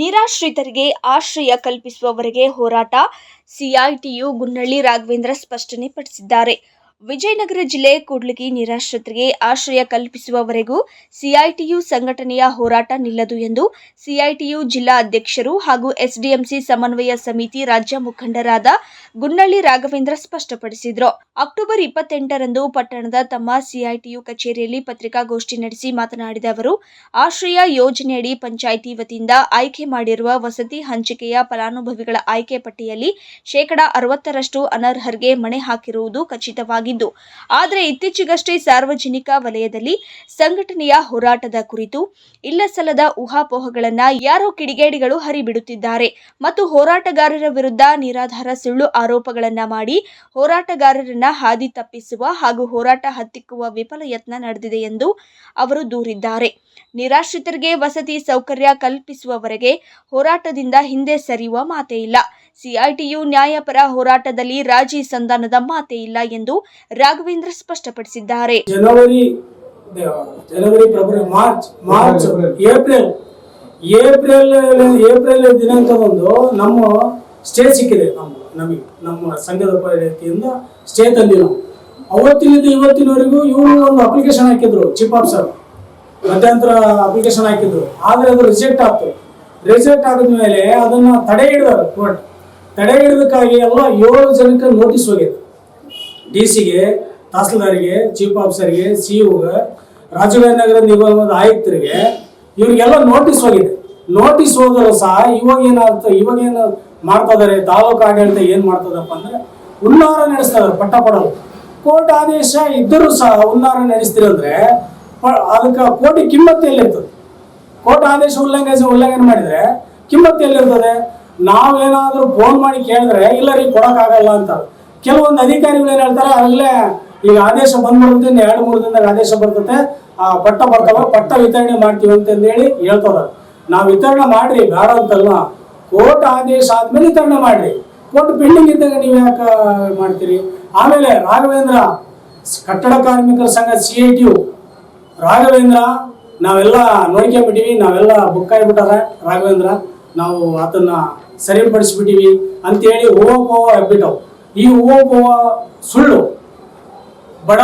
ನಿರಾಶ್ರಿತರಿಗೆ ಆಶ್ರಯ ಕಲ್ಪಿಸುವವರೆಗೆ ಹೋರಾಟ. ಸಿಐಟಿಯು ಗುನ್ನಳ್ಳಿ ರಾಘವೇಂದ್ರ ಸ್ಪಷ್ಟನೆ ಪಡಿಸಿದ್ದಾರೆ. ವಿಜಯನಗರ ಜಿಲ್ಲೆ ಕೂಡ್ಲಿಗಿ ನಿರಾಶ್ರಿತರಿಗೆ ಆಶ್ರಯ ಕಲ್ಪಿಸುವವರೆಗೂ ಸಿಐಟಿಯು ಸಂಘಟನೆಯ ಹೋರಾಟ ನಿಲ್ಲದು ಎಂದು ಸಿಐಟಿಯು ಜಿಲ್ಲಾ ಅಧ್ಯಕ್ಷರು ಹಾಗೂ ಎಸ್ಡಿಎಂಸಿ ಸಮನ್ವಯ ಸಮಿತಿ ರಾಜ್ಯ ಮುಖಂಡರಾದ ಗುನ್ನಳ್ಳಿ ರಾಘವೇಂದ್ರ ಸ್ಪಷ್ಟಪಡಿಸಿದರು. ಅಕ್ಟೋಬರ್ ಇಪ್ಪತ್ತೆಂಟರಂದು ಪಟ್ಟಣದ ತಮ್ಮ ಸಿಐಟಿಯು ಕಚೇರಿಯಲ್ಲಿ ಪತ್ರಿಕಾಗೋಷ್ಠಿ ನಡೆಸಿ ಮಾತನಾಡಿದ ಅವರು, ಆಶ್ರಯ ಯೋಜನೆಯಡಿ ಪಂಚಾಯಿತಿ ವತಿಯಿಂದ ಆಯ್ಕೆ ಮಾಡಿರುವ ವಸತಿ ಹಂಚಿಕೆಯ ಫಲಾನುಭವಿಗಳ ಆಯ್ಕೆ ಪಟ್ಟಿಯಲ್ಲಿ ಶೇಕಡಾ ಅರವತ್ತರಷ್ಟು ಅನರ್ಹರಿಗೆ ಮಣೆ ಹಾಕಿರುವುದು ಖಚಿತವಾಗಿದ್ದು ಆದರೆ ಇತ್ತೀಚೆಗಷ್ಟೇ ಸಾರ್ವಜನಿಕ ವಲಯದಲ್ಲಿ ಸಂಘಟನೆಯ ಹೋರಾಟದ ಕುರಿತು ಇಲ್ಲಸಲ್ಲದ ಊಹಾಪೋಹಗಳನ್ನ ಯಾರೋ ಕಿಡಿಗೇಡಿಗಳು ಹರಿಬಿಡುತ್ತಿದ್ದಾರೆ ಮತ್ತು ಹೋರಾಟಗಾರರ ವಿರುದ್ಧ ನಿರಾಧಾರ ಸುಳ್ಳು ಆರೋಪಗಳನ್ನ ಮಾಡಿ ಹೋರಾಟಗಾರರನ್ನ ಹಾದಿ ತಪ್ಪಿಸುವ ಹಾಗೂ ಹೋರಾಟ ಹತ್ತಿಕ್ಕುವ ವಿಫಲ ಯತ್ನ ನಡೆದಿದೆ ಎಂದು ಅವರು ದೂರಿದ್ದಾರೆ. ನಿರಾಶ್ರಿತರಿಗೆ ವಸತಿ ಸೌಕರ್ಯ ಕಲ್ಪಿಸುವವರೆಗೆ ಹೋರಾಟದಿಂದ ಹಿಂದೆ ಸರಿಯುವ ಮಾತೇ ಇಲ್ಲ. ಸಿಐಟಿಯು ನ್ಯಾಯಪರ ಹೋರಾಟದಲ್ಲಿ ರಾಜಿ ಸಂಧಾನದ ಮಾತೇ ಇಲ್ಲ ಎಂದು ರಾಘವೇಂದ್ರ ಸ್ಪಷ್ಟಪಡಿಸಿದ್ದಾರೆ. ಜನವರಿ ಜನವರಿ February March March April April April ದಿನಾಂಕದಂದು ನಮ್ಮ ಸ್ಟೇ ಸಿಕ್ಕಿದೆ ನಮ್ಮ ನಮಗೆ ನಮ್ಮ ಸಂಘದ ವತಿಯಿಂದ ಸ್ಟೇ ತಂದಿ ನಾವು. ಅವತ್ತಿನಿಂದ ಇವತ್ತಿನವರೆಗೂ ಇವರು ಒಂದು ಅಪ್ಲಿಕೇಶನ್ ಹಾಕಿದ್ರು ಚೀಫ್ ಆಫೀಸರ್ ಮಧ್ಯಂತರ ಅಪ್ಲಿಕೇಶನ್ ಹಾಕಿದ್ರು. ಆದರೆ ಅದು ರಿಜೆಕ್ಟ್ ಆಯ್ತು. ರಿಜೆಕ್ಟ್ ಆದ್ಮೇಲೆ ಅದನ್ನ ತಡೆ ಹಿಡಿದಾರೆ ಕೋರ್ಟ್. ತಡೆ ಹಿಡಿದಕ್ಕಾಗಿ ಎಲ್ಲ ಏಳು ಜನಕ್ಕೆ ನೋಟಿಸ್ ಹೋಗಿದೆ ಡಿ ಸಿಗೆ ತಹಸೀಲ್ದಾರಿಗೆ, ಚೀಫ್ ಆಫೀಸರ್ಗೆ ಸಿ ರಾಜಗಾರಿ ನಗರ ನಿಗಮದ ಆಯುಕ್ತರಿಗೆ ಇವರಿಗೆಲ್ಲ ನೋಟಿಸ್ ಹೋಗಿದೆ. ನೋಟಿಸ್ ಹೋದರೂ ಸಹ ಇವಾಗ ಏನಾಗುತ್ತೆ, ಇವಾಗ ಏನು ಮಾಡ್ತಾ ಇದಾರೆ, ತಾಲೂಕು ಆಡಳಿತ ಏನು ಮಾಡ್ತದಪ್ಪ ಅಂದ್ರೆ ಉನ್ನಾರ ನಡೆಸ್ತಾ ಇದಾರೆ, ಪಟ್ಟ ಕೋರ್ಟ್ ಆದೇಶ ಇದ್ದರೂ ಸಹ ಉನ್ನಾರ ನಡೆಸ್ತಿರಂದ್ರೆ ಅದಕ್ಕೆ ಕೋಟಿ ಕಿಮ್ಮತ್ತು ಎಲ್ಲಿರ್ತದೆ? ಕೋರ್ಟ್ ಆದೇಶ ಉಲ್ಲಂಘನೆ ಉಲ್ಲಂಘನೆ ಮಾಡಿದ್ರೆ ಕಿಮ್ಮತ್ತು ಎಲ್ಲಿರ್ತದೆ? ನಾವೇನಾದ್ರೂ ಫೋನ್ ಮಾಡಿ ಕೇಳಿದ್ರೆ, ಇಲ್ಲ ರೀ, ಕೊಡೋಕ್ಕಾಗಲ್ಲ ಅಂತ. ಕೆಲವೊಂದು ಅಧಿಕಾರಿಗಳು ಏನ್ ಹೇಳ್ತಾರೆ ಅಲ್ಲೇ ಈಗ ಆದೇಶ ಬಂದ್ಬಿಡುತ್ತೆ, ಇನ್ನು ಎರಡು ಮೂರು ದಿನದಾಗ ಆದೇಶ ಬರ್ತದೆ ಆ ಪಟ್ಟ ಬರ್ತವ ಪಟ್ಟ ವಿತರಣೆ ಮಾಡ್ತೀವಿ ಅಂತ ಹೇಳಿ ಹೇಳ್ತದ ನಾವು ವಿತರಣೆ ಮಾಡ್ರಿ, ಬೇಡ ಅಂತಲ್ಲ ಕೋರ್ಟ್ ಆದೇಶ ಆದ್ಮೇಲೆ ವಿತರಣೆ ಮಾಡ್ರಿ. ಕೋರ್ಟ್ ಪೆಂಡಿಂಗ್ ಇದ್ದಾಗ ನೀವು ಯಾಕೆ ಮಾಡ್ತೀರಿ? ಆಮೇಲೆ ರಾಘವೇಂದ್ರ, ಕಟ್ಟಡ ಕಾರ್ಮಿಕರ ಸಂಘ C I T U. Raghavendra, ನಾವೆಲ್ಲ ನೋಡ್ಕೊಂಬಿಟ್ಟಿವಿ ನಾವೆಲ್ಲ ಬುಕ್ ಆಗಿಬಿಟ್ಟಾರ ರಾಘವೇಂದ್ರ. ನಾವು ಅದನ್ನ ಸರಿಪಡಿಸ್ಬಿಟ್ಟಿವಿ ಅಂತೇಳಿ ಹೋಗೋ ಹಬ್ಬಿಟ್ಟವು ಈ ಹೋಗುವ ಸುಳ್ಳು ಬಡ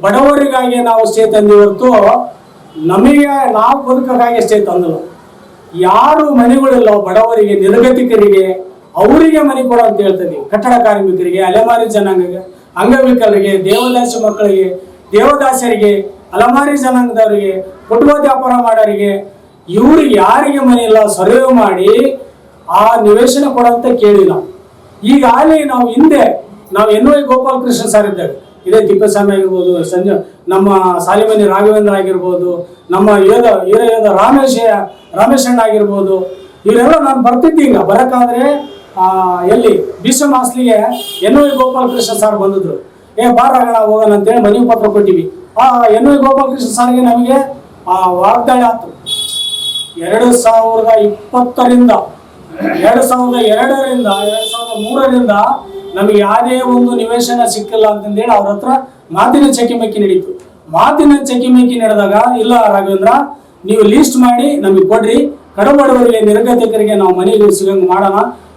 ಬಡವರಿಗಾಗಿ ನಾವು ಸ್ಟೇ ತಂದಿ ಹೊರತು ನಮಗೆ ನಾವು ಬದುಕಕ್ಕಾಗಿ ಸ್ಟೇ ಯಾರು ಮನೆಗಳಿಲ್ಲ ಬಡವರಿಗೆ, ನಿರ್ಗತಿಕರಿಗೆ, ಅವರಿಗೆ ಮನೆ ಕೊಡು ಅಂತ ಹೇಳ್ತೀವಿ ಕಟ್ಟಡ ಕಾರ್ಮಿಕರಿಗೆ, ಅಲೆಮಾರಿ ಜನಾಂಗಕ್ಕೆ, ಅಂಗವಿಕಲರಿಗೆ, ದೇವದಾಸಿ ಮಕ್ಕಳಿಗೆ, ದೇವದಾಸರಿಗೆ, ಅಲೆಮಾರಿ ಜನಾಂಗದವರಿಗೆ, ಕುಟುಂಬ ವ್ಯಾಪಾರ ಮಾಡೋರಿಗೆ ಇವ್ರಿಗೆ ಯಾರಿಗೆ ಮನೆ ಇಲ್ಲ, ಸರ್ವೆ ಮಾಡಿ ಆ ನಿವೇಶನ ಕೊಡಂತ ಕೇಳಿಲ್ಲ. ಈಗಾಗಲೇ ನಾವು ಹಿಂದೆ ನಾವು ಎನ್ ವೈ ಗೋಪಾಲಕೃಷ್ಣ ಸರ್ ಇದ್ದೇವೆ. ಇದೇ ತಿಪ್ಪೇಸ್ವಾಮಿ ಆಗಿರ್ಬೋದು ಸಂಜ ನಮ್ಮ ಸಾಲಿಮನಿ ರಾಘವೇಂದ್ರ ಆಗಿರ್ಬೋದು ನಮ್ಮ ಯೋಧ ವೀರ ಯೋಧ ರಾಮೇಶ ರಾಮೇಶಣ್ಣ ಆಗಿರ್ಬೋದು ಇವರೆಲ್ಲ ನಾನು ಬರ್ತಿದ್ದೆ ಬರಕಾದ್ರೆ ಆ, ಎಲ್ಲಿ ಭೀಷ್ಮ ಮಾಸ್ಲಿಗೆ ಎನ್ ವೈ ಗೋಪಾಲಕೃಷ್ಣ ಸರ್ ಬಂದಿದ್ರು. ಏ ಬಾರಾಗಣ ಹೋಗೋಣ ಅಂತೇಳಿ ಮನವಿ ಪತ್ರ ಕೊಟ್ಟಿವಿ. ಆ ಎನ್ ವೈ ಗೋಪಾಲಕೃಷ್ಣ ಸರ್ಗೆ ನಮಗೆ ಆ ವಾಗ್ದಾಳಿ ಆಯ್ತು. ಎರಡು ಸಾವಿರದ ಇಪ್ಪತ್ತರಿಂದ ಎರಡು ಸಾವಿರದ ಎರಡರಿಂದ ಎರಡು ಮೂರರಿಂದ ನಮಗೆ ಯಾವುದೇ ಒಂದು ನಿವೇಶನ ಸಿಕ್ಕಿಲ್ಲ ಅಂತಂದೇಳಿ ಅವ್ರ ಹತ್ರ ಮಾತಿನ ಚಕಿಮಕಿ ನಡೀತು. ಮಾತಿನ ಚಕಿಮಕಿ ನಡೆದಾಗ, ಇಲ್ಲ ರಾಘವೇಂದ್ರ, ನೀವು ಲೀಸ್ಟ್ ಮಾಡಿ, ನಮಗೆ ಕೊಡ್ರಿ. ಕಡುಬಡವರಿಗೆ ನಿರ್ಗತಿಕರಿಗೆ ನಾವು ಮನೆಯಲ್ಲಿ ಸಿಗಂಗೆ ಮಾಡೋಣ.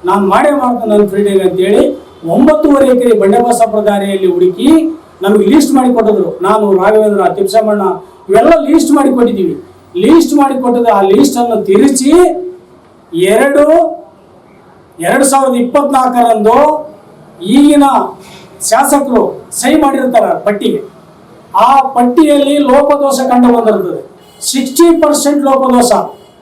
ನಾನು ಮಾಡೇ ಮಾಡ್ತೇನೆ ನನ್ನ ಫ್ರೀಡಿಗೆ ಅಂತೇಳಿ ಒಂಬತ್ತುವರೆ ಎಕರೆ ಬಂಡೆಬಸಪ್ಪ ದಾರಿಯಲ್ಲಿ ಹುಡುಕಿ ನಮಗೆ ಲೀಸ್ಟ್ ಮಾಡಿ ಕೊಟ್ಟಿದ್ರು. ನಾನು, ರಾಘವೇಂದ್ರ, ತಿಪ್ಸಮ್ಮಣ್ಣ, ಇವೆಲ್ಲ ಲೀಸ್ಟ್ ಮಾಡಿ ಕೊಟ್ಟಿದ್ದೀವಿ. ಲೀಸ್ಟ್ ಮಾಡಿ ಕೊಟ್ಟಿದ್ದ ಆ ಲೀಸ್ಟನ್ನು ತಿರುಚಿ ಎರಡು ಎರಡು ಸಾವಿರದ ಇಪ್ಪತ್ನಾಲ್ಕರಂದು ಈಗಿನ ಶಾಸಕರು ಸಹಿ ಮಾಡಿರ್ತಾರೆ ಪಟ್ಟಿಗೆ. ಆ ಪಟ್ಟಿಯಲ್ಲಿ ಲೋಪದೋಷ ಕಂಡು ಬಂದಿರುತ್ತದೆ ಸಿಕ್ಸ್ಟಿ ಪರ್ಸೆಂಟ್ ಲೋಪದೋಷ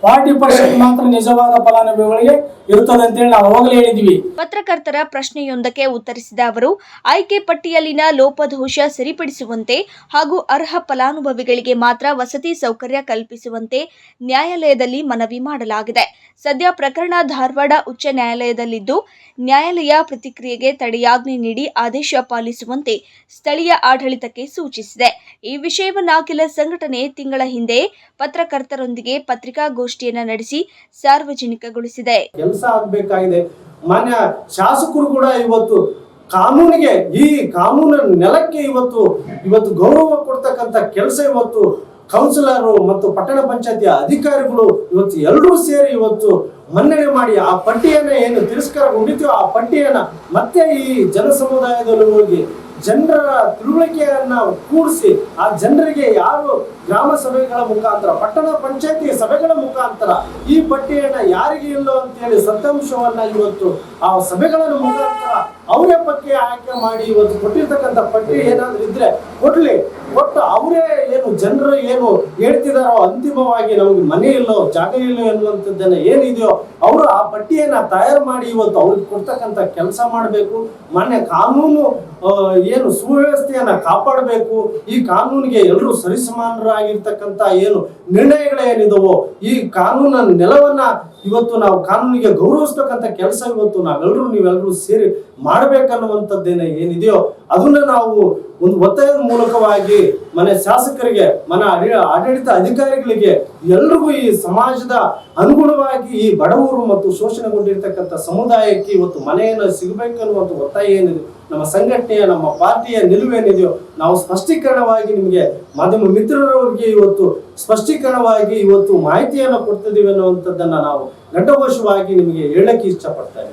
ಫಾರ್ಟಿ ಪರ್ಸೆಂಟ್ ಮಾತ್ರ ನಿಜವಾದ ಫಲಾನುಭವಿಗಳಿಗೆ ಇರ್ತದೆ ಅಂತೇಳಿ ನಾವು ಅವಾಗಲೇ ಹೇಳಿದ್ವಿ ಪತ್ರಕರ್ತರ ಪ್ರಶ್ನೆಯೊಂದಕ್ಕೆ ಉತ್ತರಿಸಿದ ಅವರು ಆಯ್ಕೆ ಪಟ್ಟಿಯಲ್ಲಿನ ಲೋಪದೋಷ ಸರಿಪಡಿಸುವಂತೆ ಹಾಗೂ ಅರ್ಹ ಫಲಾನುಭವಿಗಳಿಗೆ ಮಾತ್ರ ವಸತಿ ಸೌಕರ್ಯ ಕಲ್ಪಿಸುವಂತೆ ನ್ಯಾಯಾಲಯದಲ್ಲಿ ಮನವಿ ಮಾಡಲಾಗಿದೆ. ಸದ್ಯ ಪ್ರಕರಣ ಧಾರವಾಡ ಉಚ್ಚ ನ್ಯಾಯಾಲಯದಲ್ಲಿದ್ದು ನ್ಯಾಯಾಲಯ ಪ್ರತಿಕ್ರಿಯೆಗೆ ತಡೆಯಾಜ್ಞೆ ನೀಡಿ ಆದೇಶ ಪಾಲಿಸುವಂತೆ ಸ್ಥಳೀಯ ಆಡಳಿತಕ್ಕೆ ಸೂಚಿಸಿದೆ. ಈ ವಿಷಯವನ್ನ ಕೆಲ ಸಂಘಟನೆ ತಿಂಗಳ ಹಿಂದೆ ಪತ್ರಕರ್ತರೊಂದಿಗೆ ಪತ್ರಿಕಾಗೋಷ್ಠಿಯನ್ನು ನಡೆಸಿ ಸಾರ್ವಜನಿಕಗೊಳಿಸಿದೆ. ಕೆಲಸ ಆಗ್ಬೇಕಾಗಿದೆ. ಮಾನ್ಯ ಶಾಸಕರು ಕೂಡ ಇವತ್ತು ಕಾನೂನಿಗೆ, ಈ ಕಾನೂನ ನೆಲಕ್ಕೆ ಇವತ್ತು ಇವತ್ತು ಗೌರವ ಕೊಡ್ತಕ್ಕಂಥ ಕೆಲಸ ಇವತ್ತು ಕೌನ್ಸಿಲರು ಮತ್ತು ಪಟ್ಟಣ ಪಂಚಾಯತಿಯ ಅಧಿಕಾರಿಗಳು ಇವತ್ತು ಎಲ್ಲರೂ ಸೇರಿ ಇವತ್ತು ಮನ್ನಣೆ ಮಾಡಿ ಆ ಪಟ್ಟಿಯನ್ನ ಏನು ತಿರಸ್ಕಾರಗೊಂಡಿದ್ಯೋ ಆ ಪಟ್ಟಿಯನ್ನ ಮತ್ತೆ ಈ ಜನ ಸಮುದಾಯದಲ್ಲಿ ಹೋಗಿ ಜನರ ತಿಳುವಳಿಕೆಯನ್ನ ಕೂಡಿಸಿ ಆ ಜನರಿಗೆ ಯಾರು ಗ್ರಾಮ ಸಭೆಗಳ ಮುಖಾಂತರ, ಪಟ್ಟಣ ಪಂಚಾಯತಿ ಸಭೆಗಳ ಮುಖಾಂತರ ಈ ಪಟ್ಟಿಯನ್ನ ಯಾರಿಗೆ ಇಲ್ಲೋ ಅಂತೇಳಿ ಸತ್ಯಾಂಶವನ್ನ ಇವತ್ತು ಆ ಸಭೆಗಳ ಮುಖಾಂತರ ಅವರೇ ಪಟ್ಟಿ ಆಯ್ಕೆ ಮಾಡಿ ಇವತ್ತು ಕೊಟ್ಟಿರ್ತಕ್ಕಂಥ ಪಟ್ಟಿ ಏನಾದ್ರೂ ಇದ್ರೆ ಕೊಡ್ಲಿ. ಒಟ್ಟು ಅವರೇ ಏನು ಜನರು ಏನು ಹೇಳ್ತಿದಾರೋ ಅಂತಿಮವಾಗಿ ನಮಗೆ ಮನೆ ಇಲ್ಲೋ, ಜಾಗ ಇಲ್ಲೋ ಎನ್ನುವಂಥದ್ದನ್ನ ಏನಿದೆಯೋ ಅವರು ಆ ಪಟ್ಟಿಯನ್ನ ತಯಾರು ಮಾಡಿ ಇವತ್ತು ಅವ್ರಿಗೆ ಕೊಡ್ತಕ್ಕಂಥ ಕೆಲಸ ಮಾಡಬೇಕು. ಮನೆ ಕಾನೂನು ಏನು ಸುವ್ಯವಸ್ಥೆಯನ್ನ ಕಾಪಾಡಬೇಕು. ಈ ಕಾನೂನಿಗೆ ಎಲ್ಲರೂ ಸರಿಸಮಾನರಾಗಿರ್ತಕ್ಕಂಥ ಏನು ನಿರ್ಣಯಗಳೇನಿದವೋ, ಈ ಕಾನೂನ ನೆಲವನ್ನ ಇವತ್ತು ನಾವು ಕಾನೂನಿಗೆ ಗೌರವಿಸ್ತಕ್ಕಂಥ ಕೆಲಸ ಇವತ್ತು ನಾವೆಲ್ಲರೂ ನೀವೆಲ್ಲರೂ ಸೇರಿ ಮಾಡ್ಬೇಕನ್ನುವಂಥದ್ದೇನ ಏನಿದೆಯೋ, ಅದನ್ನ ನಾವು ಒಂದು ಒತ್ತಾಯದ ಮೂಲಕವಾಗಿ ಮನೆ ಶಾಸಕರಿಗೆ, ಮನೆ ಆಡಿ- ಆಡಳಿತ ಅಧಿಕಾರಿಗಳಿಗೆ ಎಲ್ರಿಗೂ ಈ ಸಮಾಜದ ಅನುಗುಣವಾಗಿ ಈ ಬಡವರು ಮತ್ತು ಶೋಷಣೆಗೊಂಡಿರ್ತಕ್ಕಂಥ ಸಮುದಾಯಕ್ಕೆ ಇವತ್ತು ಮನೆಯನ್ನು ಸಿಗಬೇಕನ್ನುವಂಥ ಒತ್ತಾಯ ಏನಿದೆ? ನಮ್ಮ ಸಂಘಟನೆಯ, ನಮ್ಮ ಪಾರ್ಟಿಯ ನಿಲುವೇನಿದೆಯೋ ನಾವು ಸ್ಪಷ್ಟೀಕರಣವಾಗಿ ನಿಮಗೆ ಮಾಧ್ಯಮ ಮಿತ್ರರವರಿಗೆ ಇವತ್ತು ಸ್ಪಷ್ಟೀಕರಣವಾಗಿ ಇವತ್ತು ಮಾಹಿತಿಯನ್ನು ಕೊಡ್ತಿದ್ದೀವಿ ಅನ್ನುವಂಥದ್ದನ್ನು ನಾವು ಘಟಘೋಷವಾಗಿ ನಿಮಗೆ ಹೇಳಕ್ಕೆ ಇಷ್ಟಪಡ್ತಾ